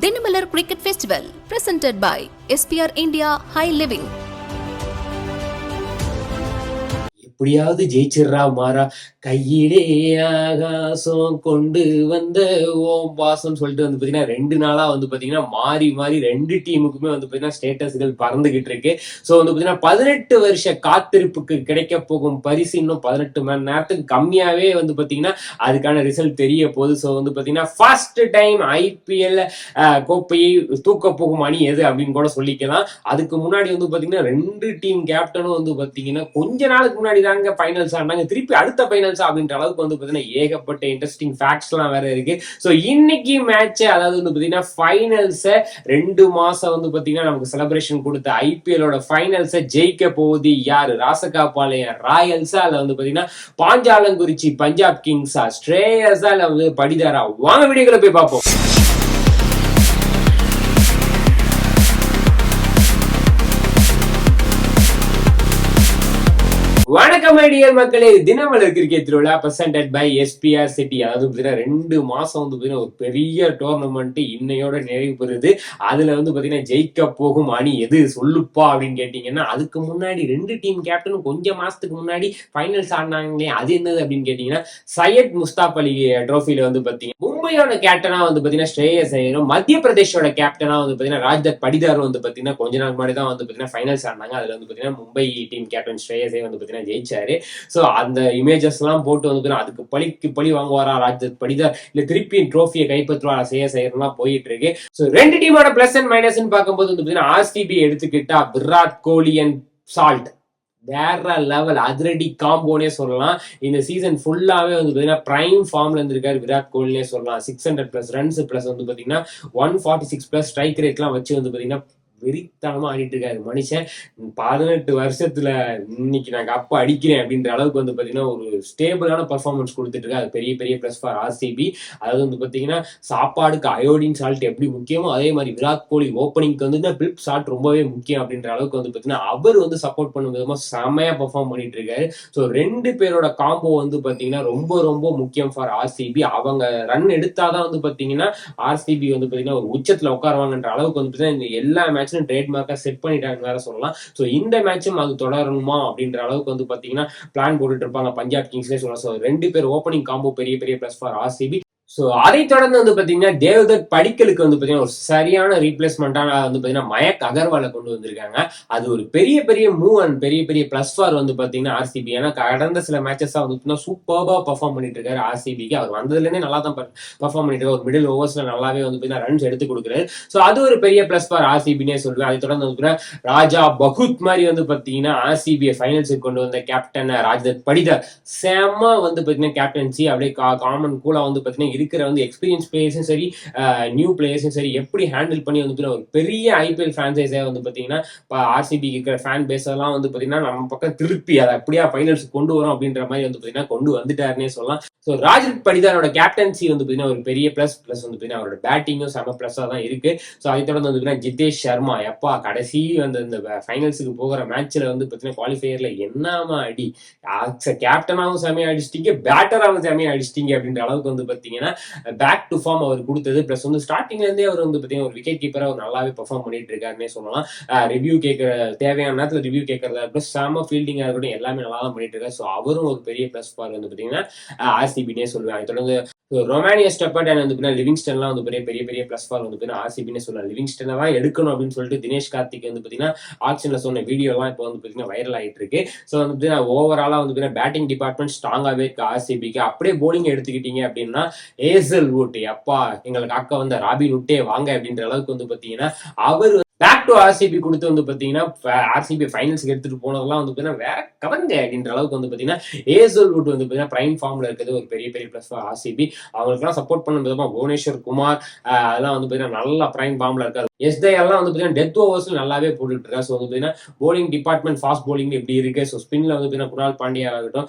Dinamalar cricket festival presented by S P R India high living எப்படியாவது ஜெயிச்சிடுறா மாறா. கையிலே ஆகாசம் கொண்டு வந்த ஓம் பாசம் சொல்லிட்டு வந்து பாத்தீங்கன்னா ரெண்டு நாளா வந்து பாத்தீங்கன்னா மாறி மாறி ரெண்டு டீமுக்குமே வந்து பாத்தீங்கன்னா ஸ்டேட்டஸ்கள் பறந்துகிட்டு இருக்கு. ஸோ வந்து பாத்தீங்கன்னா பதினெட்டு வருஷ காத்திருப்புக்கு கிடைக்க போகும் பரிசு இன்னும் பதினெட்டு மணி நேரத்துக்கு கம்மியாவே வந்து பாத்தீங்கன்னா அதுக்கான ரிசல்ட் தெரிய போகுது. ஸோ வந்து பாத்தீங்கன்னா ஃபர்ஸ்ட் டைம் ஐபிஎல் கோப்பையை தூக்க போகும் அணி எது அப்படின்னு கூட சொல்லிக்கலாம். அதுக்கு முன்னாடி வந்து பாத்தீங்கன்னா ரெண்டு டீம் கேப்டனும் வந்து பாத்தீங்கன்னா கொஞ்ச நாளுக்கு முன்னாடி தான் தாங்க ஃபைனல்ஸ் ஆனாங்க திருப்பி அடுத்த ஃபைனல்ஸ் அப்படின்ற அளவுக்கு வந்து பாத்தீங்கன்னா ஏகப்பட்ட இன்ட்ரெஸ்டிங் ஃபேக்ட்ஸ்லாம் வேற இருக்கு. ஸோ இன்னைக்கு மேட்ச் அதாவது வந்து பாத்தீங்கன்னா ஃபைனல்ஸை ரெண்டு மாசம் வந்து பாத்தீங்கன்னா நமக்கு செலிப்ரேஷன் கொடுத்த ஐபிஎலோட ஃபைனல்ஸை ஜெயிக்க போகுது. யாரு? ராசகாபாளையம் ராயல்ஸா? அதில் வந்து பாத்தீங்கன்னா பாஞ்சாலங்குறிச்சி பஞ்சாப் கிங்ஸா? ஸ்ட்ரேயஸா இல்ல வந்து படிதாரா? வாங்க வீடியோக்களை போய் பார்ப்போம். வணக்கம் ஐடியல் மக்களே. தினமலர் கிரிக்கெட் திருவிழா பிரசன்டட் பை எஸ்பிஆர் சிட்டி அதாவது பார்த்தீங்கன்னா ரெண்டு மாசம் வந்து பார்த்தீங்கன்னா ஒரு பெரிய டோர்னமெண்ட் இன்னையோட நிறைவு பெறுது. அதுல வந்து பார்த்தீங்கன்னா ஜெயிக்க போகும் அணி எது? சொல்லுப்பா அப்படின்னு கேட்டீங்கன்னா அதுக்கு முன்னாடி ரெண்டு டீம் கேப்டனும் கொஞ்சம் மாசத்துக்கு முன்னாடி ஃபைனல்ஸ் ஆடினாங்களே அது என்னது அப்படின்னு கேட்டீங்கன்னா சையத் முஸ்தாப் அலி ட்ரோஃபியில வந்து பார்த்தீங்கன்னா மும்பையோட கேப்டனா வந்து பார்த்தீங்கன்னா ஸ்ரேயஸ் ஐயரும் மத்திய பிரதேஷோட கேப்டனா வந்து பார்த்தீங்கன்னா ராஜ்தத் படிதார் வந்து பார்த்தீங்கன்னா கொஞ்ச நாள் முன்னாடி தான் வந்து பார்த்தீங்கன்னா ஃபைனல்ஸ் ஆடினாங்க. அதுல வந்து பார்த்தீங்கன்னா மும்பை டீம் கேப்டன் ஸ்ரேயஸே வந்து பார்த்தீங்கன்னா ஜெயிச்சாரு. ஸோ அந்த இமேஜஸ் எல்லாம் போட்டு வந்து அதுக்கு பழிக்கு பழி வாங்குவாரா ராஜத் படிதான் இல்லை திருப்பி ட்ரோஃபியை கைப்பற்றுவாரா செய்ய செய்யறதுலாம் போயிட்டு இருக்கு ஸோ ரெண்டு டீமோட பிளஸ் அண்ட் மைனஸ் பார்க்கும்போது வந்து பார்த்தீங்கன்னா ஆர்சிபி எடுத்துக்கிட்டா விராட் கோலி அண்ட் சால்ட் வேற லெவல் அதிரடி காம்போனே சொல்லலாம். இந்த சீசன் ஃபுல்லாவே வந்து பாத்தீங்கன்னா பிரைம் ஃபார்ம்ல இருந்திருக்காரு விராட் கோலினே சொல்லலாம். Six hundred plus runs plus வந்து பாத்தீங்கன்னா one forty six plus strike ரேட்லாம் வச்சு வந்து பாத்தீங்கன்னா வெறித்தனமா ஆடிட்டு இருக்காரு. மனுஷன் பதினெட்டு வருஷத்துல இன்னைக்கு நான் கப்ப அடிக்கிறேன் அப்படின்ற அளவுக்கு வந்து பாத்தீங்கன்னா ஒரு ஸ்டேபிளான பர்ஃபார்மன்ஸ் கொடுத்துட்டு இருக்காரு. பெரிய பெரிய பிளஸ் ஃபார் ஆர்சிபி அதாவது வந்து பாத்தீங்கன்னா சாப்பாடுக்கு அயோடின் சால்ட் எப்படி முக்கியமோ அதே மாதிரி விராட் கோலி ஓப்பனிங்க்கு வந்து இந்த பிளிப் ஷாட் ரொம்பவே முக்கியம் அப்படின்ற அளவுக்கு வந்து பாத்தீங்கன்னா அவர் வந்து சப்போர்ட் பண்ணும் விதமா செமையாக பெர்ஃபார்ம் பண்ணிட்டு இருக்காரு. ஸோ ரெண்டு பேரோட காம்போ வந்து பாத்தீங்கன்னா ரொம்ப ரொம்ப முக்கியம் ஃபார் ஆர்சிபி அவங்க ரன் எடுத்தாதான் வந்து பாத்தீங்கன்னா ஆர்சிபி வந்து பாத்தீங்கன்னா ஒரு உச்சத்துல உட்காருவாங்கன்ற அளவுக்கு வந்து பார்த்தீங்கன்னா எல்லா மேட்ச் மேட்ச்னு ட்ரேட்மார்க்காக செட் பண்ணிட்டாங்க வேற சொல்லலாம். ஸோ இந்த மேட்சும் அது தொடரணுமா அப்படின்ற அளவுக்கு வந்து பாத்தீங்கன்னா பிளான் போட்டுட்டு இருப்பாங்க பஞ்சாப் கிங்ஸ்லேயே சொல்லலாம். ஸோ ரெண்டு பேர் ஓப்பனிங் காம்போ பெரிய பெரிய ப்ளஸ் ஃபார் ஆர்சிபி ஸோ அதை தொடர்ந்து வந்து பாத்தீங்கன்னா தேவதத் படிக்கலுக்கு வந்து பாத்தீங்கன்னா ஒரு சரியான ரீப்ளேஸ்மெண்ட்டான வந்து பார்த்தீங்கன்னா மயக் அகர்வாலை கொண்டு வந்திருக்காங்க அது ஒரு பெரிய பெரிய மூவ் அண்ட் பெரிய பெரிய ப்ளஸ் ஃபார் வந்து பார்த்தீங்கன்னா ஆர்சிபி ஏன்னா கடந்த சில மேட்சஸாக வந்து சூப்பர்பா பர்ஃபார்ம் பண்ணிட்டு இருக்காரு ஆர்சிபிக்கு அவர் வந்ததுலேருந்தே நல்லா தான் பர்ஃபார்ம் பண்ணிட்டு இருக்காரு ஒரு மிடில் ஓவர்ஸ்ல நல்லாவே வந்து பார்த்தீங்கன்னா ரன்ஸ் எடுத்து கொடுக்குறாரு ஸோ அது ஒரு பெரிய ப்ளஸ் ஃபார் ஆர்சிபினே சொல்லுவேன் அதை தொடர்ந்து வந்து ராஜா பகுத் மாதிரி வந்து பாத்தீங்கன்னா ஆர்சிபியை ஃபைனல்ஸுக்கு கொண்டு வந்த கேப்டன் ராஜ்தத் படிதர் செம்ம வந்து பாத்தீங்கன்னா கேப்டன்சி அப்படியே காமன் கூலா வந்து பார்த்தீங்கன்னா இருக்கிற வந்து எக்ஸ்பீரியன்ஸ் பிளேயர்ஸும் சரி நியூ பிளேயர்ஸும் சரி எப்படி ஹேண்டில் பண்ணி வந்து ஒரு பெரிய ஐபிஎல் ஃப்ரான்ச்சைஸே வந்து பார்த்தீங்கன்னா இப்போ ஆர்சிபி இருக்கிற ஃபேன் பேஸ் எல்லாம் வந்து பார்த்தீங்கன்னா நம்ம பக்கம் திருப்பி அதை அப்படியே ஃபைனல்ஸ் கொண்டு வரோம் அப்படின்ற மாதிரி வந்து பார்த்தீங்கன்னா கொண்டு வந்துட்டாருன்னே சொல்லலாம். ஸோ ராஜத் படிதாரோட கேப்டன்சி வந்து பார்த்தீங்கன்னா ஒரு பெரிய ப்ளஸ் ப்ளஸ் வந்து பார்த்தீங்கன்னா அவரோட பேட்டிங்கும் செம ப்ளஸ்ஸாக தான் இருக்கு. ஸோ அதை தொடர்ந்து வந்து பார்த்தீங்கன்னா ஜிதேஷ் சர்மா எப்பா கடைசி அந்த இந்த ஃபைனல்ஸுக்கு போகிற மேட்ச்சில் வந்து பார்த்தீங்கன்னா குவாலிஃபையரில் என்னமா அடி? கேப்டனாகவும் செமையாக அடிச்சிட்டீங்க பேட்டராகவும் செமையாக அடிச்சிட்டீங்க அப்படின்ற அளவுக்கு வந்து பார்த்தீங்கன்னா பேக் டு ஃபார்ம் அவர் கொடுத்தது. ப்ளஸ் வந்து ஸ்டார்டிங்ல இருந்தே அவர் வந்து பார்த்தீங்கன்னா ஒரு விக்கெட் கீப்பராக அவர் நல்லாவே பர்ஃபார்ம் பண்ணிட்டு இருக்காருன்னே சொல்லலாம். ரிவ்யூ கேட்குற தேவையான நேரத்தில் ரிவ்யூ கேட்கறதா ப்ளஸ் செம ஃபீல்டிங்காக இருக்கட்டும் எல்லாமே நல்லா தான் பண்ணிட்டு இருக்காரு. ஸோ அவரும் ஒரு பெரிய ப்ளஸ் ஃபார் வந்து பார்த்தீங்கன்னா ஆர்சிபினே சொல்லுவேன். அதை தொடர்ந்து ரொமானியா ஸ்டெப்பர்ட் அண்ட் வந்து பார்த்தீங்கன்னா லிவிங்ஸ்டன்லாம் வந்து பெரிய பெரிய பெரிய ப்ளஸ் ஃபார் வந்து பார்த்தீங்கன்னா ஆர்சிபினே சொல்லலாம் லிவிங்ஸ்டனை தான் எடுக்கணும் அப்படின்னு சொல்லிட்டு தினேஷ் கார்த்திக் வந்து பார்த்தீங்கன்னா ஆக்ஷனில் சொன்ன வீடியோலாம் இப்போ வந்து பார்த்தீங்கன்னா வைரல் ஆகிட்டு இருக்கு ஸோ வந்து பார்த்தீங்கன்னா ஓவராலாக வந்து பார்த்தீங்கன்னா பேட்டிங் டிபார்ட்மெண்ட் ஸ்ட்ராங்காகவே இருக்கு ஆர்சிபிக்கு அப்படியே போலிங் எடுத்துக்கிட்டீங்க அப்படின்னா ஏசல் வுட் அப்பா எங்களுக்கு அக்கா வந்த ராபின் உட்டே வாங்க அப்படின்ற அளவுக்கு வந்து பார்த்தீங்கன்னா அவர் பேக் டு ஆர்சிபி கொடுத்து வந்து பார்த்தீங்கன்னா ஆர்சிபி ஃபைனல்ஸ்க்கு எடுத்துகிட்டு போனதெல்லாம் வந்து பார்த்தீங்கன்னா வேற கவர்ங்க அப்படின்ற அளவுக்கு வந்து பார்த்தீங்கன்னா ஏசல் வுட் வந்து பார்த்தீங்கன்னா ப்ரைம் ஃபார்மில் இருக்கிறது ஒரு பெரிய பெரிய ப்ளஸ் ஆர்சிபி அவங்களுக்குலாம் சப்போர்ட் பண்ண விதமாக புவனேஸ்வர் குமார் அதெல்லாம் வந்து பார்த்தீங்கன்னா நல்லா ப்ரைம் ஃபார்மில் இருக்காது எஸ் எல்லாம் வந்து பார்த்தீங்கன்னா டெத் ஓவர்ஸ் நல்லாவே போட்டுட்டு இருக்கா ஸோ வந்து பார்த்தீங்கன்னா போலிங் டிபார்ட்மெண்ட் ஃபாஸ்ட் போலிங் எப்படி இருக்கு? ஸோ ஸ்பின்ல வந்து பார்த்தீங்கன்னா குணால் பாண்டியா ஆகட்டும்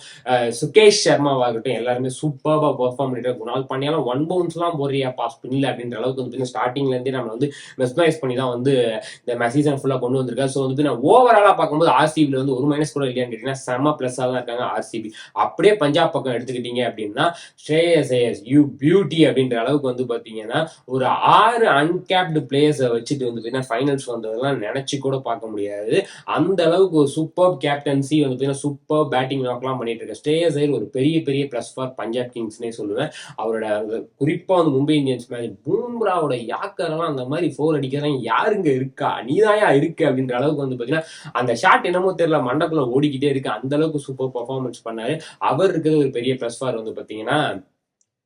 சுகேஷ் சர்மாவாகட்டும் எல்லாருமே சூப்பராக பர்ஃபார்ம் பண்ணிட்டு குணால் பாண்டியாலாம் ஒன் பவுன்ஸ்லாம் போடுறியாப்பா ஸ்பின்ல அப்படின்ற அளவுக்கு வந்து பார்த்தீங்கன்னா ஸ்டார்டிங்லேருந்தே நம்ம வந்து மெஸ்மரைஸ் பண்ணி தான் வந்து இந்த சீசன் ஃபுல்லா கொண்டு வந்திருக்காரு. ஸோ வந்து நான் ஓவராலா பார்க்கும்போது ஆர்சிபில வந்து ஒரு மைனஸ் கூட இல்லையான்னு கேட்டீங்கன்னா செம்ம ப்ளஸ்ஸாக தான் இருக்காங்க ஆர்சிபி அப்படியே பஞ்சாப் பக்கம் எடுத்துக்கிட்டீங்க அப்படின்னா ஸ்ரேயஸ் ஏஎஸ் யூ பியூட்டி அப்படின்ற அளவுக்கு வந்து பாத்தீங்கன்னா ஒரு ஆறு அன்கேப்டு பிளேயர்ஸை வச்சுட்டு வந்து பார்த்தீங்கன்னா ஃபைனல்ஸ் வந்ததெல்லாம் நினைச்சு கூட பார்க்க முடியாது. அந்த அளவுக்கு ஒரு சூப்பர் கேப்டன்சி வந்து பார்த்தீங்கன்னா சூப்பர் பேட்டிங் ஒர்க்லாம் பண்ணிட்டு இருக்க ஸ்டேயஸ் ஐயர் ஒரு பெரிய பெரிய ப்ளஸ் ஃபார் பஞ்சாப் கிங்ஸ்னே சொல்லுவேன். அவரோட குறிப்பாக வந்து மும்பை இந்தியன்ஸ் மேட்ச் பூம்ராவோட யாக்கரெல்லாம் அந்த மாதிரி ஃபோர் அடிக்கிறேன் யாருங்க இருக்கா இருக்கா? நீதாயா இருக்கு அப்படின்ற அளவுக்கு வந்து பாத்தீங்கன்னா அந்த ஷாட் என்னமோ தெரியல மண்டக்குள்ள ஓடிக்கிட்டே இருக்கு. அந்த அளவுக்கு சூப்பர் பர்ஃபார்மன்ஸ் பண்ணாரு. அவர் இருக்கிறது ஒரு பெரிய ப்ளஸ் ஃபார் வந்து பாத்தீங்கன்னா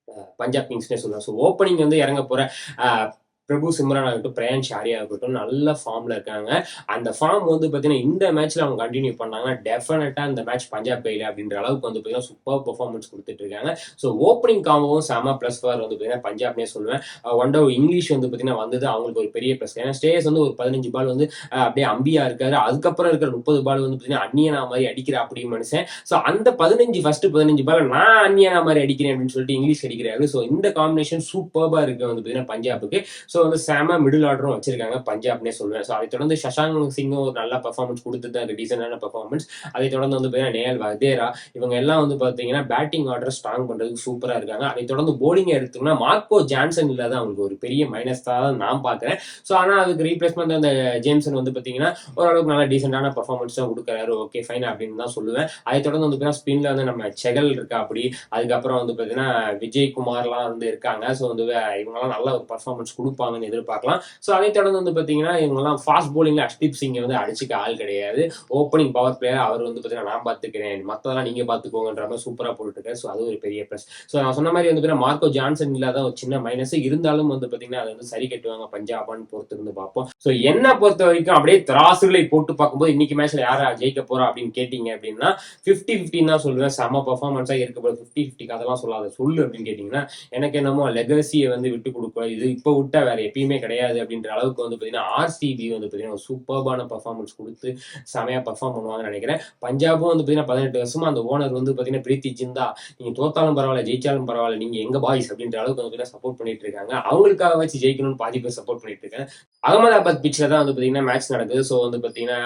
அஹ், பஞ்சாப் கிங்ஸ்னே சொல்லலாம். ஸோ ஓப்பனிங் வந்து இறங்க போற அஹ், பிரபு சிம்ரன் ஆகட்டும் பிரயான் ஷாரியா ஆகட்டும் நல்ல ஃபார்ம்ல இருக்காங்க. அந்த ஃபார்ம் வந்து பாத்தீங்கன்னா இந்த மேட்ச்ல அவங்க கண்டினியூ பண்ணாங்கன்னா டெஃபினட்டா இந்த மேட்ச் பஞ்சாப் கையில அப்படின்ற அளவுக்கு வந்து பாத்தீங்கன்னா சூப்பர் பெர்ஃபார்மன்ஸ் கொடுத்துட்டு இருக்காங்க. ஸோ ஓப்பனிங் காம்போவும் செம ப்ளஸ் ஃபார் வந்து பாத்தீங்கன்னா பஞ்சாப்னே சொல்லுவேன். ஒன் டவு இங்கிலீஷ் வந்து பாத்தீங்கன்னா வந்தது அவங்களுக்கு ஒரு பெரிய ப்ளஸ் ஏன்னா ஸ்டேஸ் வந்து ஒரு பதினஞ்சு பால் வந்து அப்படியே அம்பியா இருக்காரு. அதுக்கப்புறம் இருக்கிற முப்பது பால் வந்து பாத்தீங்கன்னா அந்நியனா மாதிரி அடிக்கிற அப்படின்னு மனுஷன் ஸோ அந்த பதினஞ்சு ஃபர்ஸ்ட் பதினஞ்சு பால் நான் அந்நியனா மாதிரி அடிக்கிறேன் அப்படின்னு சொல்லிட்டு இங்கிலீஷ் அடிக்கிறாரு. ஸோ இந்த காம்பினேஷன் சூப்பர்பா இருக்கு வந்து பாத்தீங்கன்னா பஞ்சாபுக்கு ஸோ வந்து சாம மிடில் ஆர்டரும் வச்சிருக்காங்க. பஞ்சாப்னே சொல்லுவேன் ஸோ அதை தொடர்ந்து சஷாங்க் சிங்கும் ஒரு நல்ல பர்ஃபார்மன்ஸ் கொடுத்துட்டு தான் இருக்கு பர்ஃபார்மன்ஸ் அதை தொடர்ந்து வந்து பார்த்தீங்கன்னா நேயல் வதேரா. இவங்க எல்லாம் வந்து பார்த்தீங்கன்னா பேட்டிங் ஆர்டர் ஸ்ட்ராங் பண்றதுக்கு சூப்பராக இருக்காங்க. அதை தொடர்ந்து போலிங் எடுத்தோம்னா மார்க்கோ ஜான்சன் இல்லாத அவங்களுக்கு ஒரு பெரிய மைனஸ் தான் நான் பார்க்குறேன் ஸோ ஆனால் அதுக்கு ரீப்ளேஸ்மெண்ட் அந்த ஜேம்சன் வந்து பார்த்தீங்கன்னா ஓரளவுக்கு நல்லா டீசெண்டான பர்ஃபார்மன்ஸ் தான் கொடுக்குறாரு. ஓகே ஃபைன் அப்படின்னு தான் சொல்லுவேன். அதை தொடர்ந்து வந்து பார்த்தீங்கன்னா ஸ்பின்ல வந்து நம்ம செகல் இருக்கா அப்படி. அதுக்கப்புறம் வந்து பார்த்தீங்கன்னா விஜய் குமார்லாம் வந்து இருக்காங்க. ஸோ வந்து இவங்கெல்லாம் நல்ல ஒரு பர்ஃபார்மன்ஸ் கொடுப்பாங்கன்னு எதிர்பார்க்கலாம். ஸோ அதை தொடர்ந்து வந்து பார்த்தீங்கன்னா இவங்கெல்லாம் ஃபாஸ்ட் போலிங்கில் அஷ்தீப் சிங்கை வந்து அடிச்சுக்க ஆள் கிடையாது. ஓப்பனிங் பவர் பிளேயர் அவர் வந்து பார்த்தீங்கன்னா நான் பார்த்துக்கிறேன் மற்றதெல்லாம் நீங்க பார்த்துக்கோங்கன்ற மாதிரி சூப்பராக போட்டுருக்காரு ஸோ அது ஒரு பெரிய ப்ளஸ் ஸோ நான் சொன்ன மாதிரி வந்து பார்த்தீங்கன்னா மார்க்கோ ஜான்சன் இல்லாத ஒரு சின்ன மைனஸ் இருந்தாலும் வந்து பார்த்தீங்கன்னா அதை வந்து சரி கட்டுவாங்க பஞ்சாபான்னு பொறுத்து இருந்து பார்ப்போம். ஸோ என்ன பொறுத்த வரைக்கும் அப்படியே திராசுகளை போட்டு பார்க்கும்போது இன்னைக்கு மேட்ச்ல யாரா ஜெயிக்க போறா அப்படின்னு கேட்டீங்க அப்படின்னா ஃபிஃப்டி ஃபிஃப்டின் தான் சொல்லுவேன். செம பர்ஃபார்மன்ஸாக இருக்க போது ஃபிஃப்டி ஃபிஃப்டிக்கு அதெல்லாம் சொல்லாத சொல்லு அப்படின்னு கேட்டிங்கன்னா எனக்கு என்னமோ லெகசியை வந்து விட்டு கொடுக்க இது இப்போ விட்டா வேற எப்பயுமே கிடையாது அப்படின்ற அளவுக்கு வந்து பார்த்தீங்கன்னா ஆர்சிபி வந்து பார்த்தீங்கன்னா சூப்பர்பான பர்ஃபார்மன்ஸ் கொடுத்து செமையா பர்ஃபார்ம் பண்ணுவாங்கன்னு நினைக்கிறேன். பஞ்சாபும் வந்து பார்த்தீங்கன்னா பதினெட்டு வருஷமா அந்த ஓனர் வந்து பார்த்தீங்கன்னா பிரீத்தி ஜிந்தா நீங்கள் தோத்தாலும் பரவாயில்ல ஜெயிச்சாலும் பரவாயில்ல நீங்கள் எங்க பாய்ஸ் அப்படின்ற அளவுக்கு வந்து பார்த்தீங்கன்னா சப்போர்ட் பண்ணிட்டு இருக்காங்க. அவங்களுக்காக வச்சு ஜெயிக்கணும்னு பாதி பேர் சப்போர்ட் பண்ணிட்டு இருக்காங்க. அகமதாபாத் பிச்சில் தான் வந்து பார்த்தீங்கன்னா மேட்ச் நடக்குது. ஸோ வந்து பார்த்தீங்கன்னா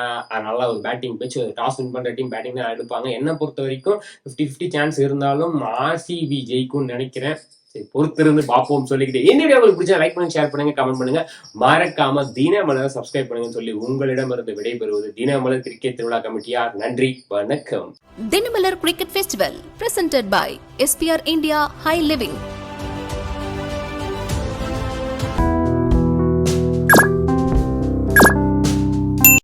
நல்லா ஒரு பேட்டிங் பிச் டாஸ் வின் பண்ற டீம் பேட்டிங் தான் எடுப்பாங்க. என்ன பொறுத்த வரைக்கும் ஃபிஃப்டி ஃபிஃப்டி சான்ஸ் இருந்தாலும் ஆர்சிபி ஜெயிக்கும்னு நினைக்கிறேன். சரி பொறுத்திருந்து பார்ப்போம் சொல்லிக்கிட்டு என்ன வீடியோ உங்களுக்கு பிடிச்சா லைக் பண்ணுங்க ஷேர் பண்ணுங்க கமெண்ட் பண்ணுங்க. மறக்காம தினமலர் சப்ஸ்கிரைப் பண்ணுங்கன்னு சொல்லி உங்களிடமிருந்து விடைபெறுவது தினமலர் கிரிக்கெட் திருவிழா கமிட்டியார் நன்றி வணக்கம். Dinamalar cricket Festival presented by SPR India high living